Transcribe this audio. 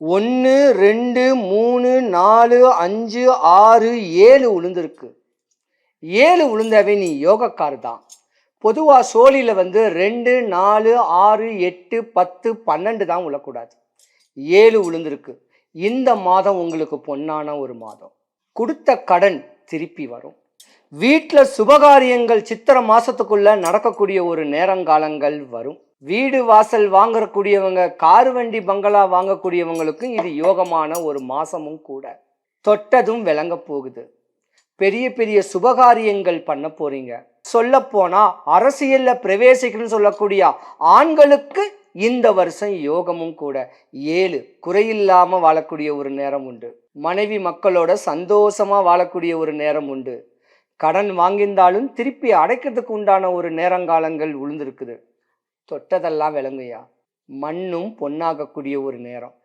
ஒன்று ரெண்டு மூணு நாலு அஞ்சு ஆறு ஏழு உளுந்திருக்கு. ஏழு உளுந்தவை நீ யோகக்கார் தான் பொதுவாக சோழியில் வந்து ரெண்டு நாலு ஆறு எட்டு பத்து பன்னெண்டு தான் உழக்கூடாது. ஏழு உளுந்திருக்கு. இந்த மாதம் உங்களுக்கு பொன்னான ஒரு மாதம். கொடுத்த கடன் திருப்பி வரும். வீட்டில் சுபகாரியங்கள் சித்திரை மாதத்துக்குள்ளே நடக்கக்கூடிய ஒரு நேரங்காலங்கள் வரும். வீடு வாசல் வாங்கக்கூடியவங்க கார் வண்டி பங்களா வாங்கக்கூடியவங்களுக்கும் இது யோகமான ஒரு மாசமும் கூட. தொட்டதும் விளங்க போகுது. பெரிய பெரிய சுபகாரியங்கள் பண்ண போறீங்க. சொல்ல போனா அரசியல்ல பிரவேசிக்கணும்னு சொல்லக்கூடிய ஆண்களுக்கு இந்த வருஷம் யோகமும் கூட. ஏழு குறையில்லாம வாழக்கூடிய ஒரு நேரம் உண்டு. மனைவி மக்களோட சந்தோஷமா வாழக்கூடிய ஒரு நேரம் உண்டு. கடன் வாங்கியிருந்தாலும் திருப்பி அடைக்கிறதுக்கு உண்டான ஒரு நேரங்காலங்கள் உளுந்திருக்குது. தொட்டதெல்லாம் விளங்குயா? மண்ணும் பொன்னாகக்கூடிய ஒரு நேரம்.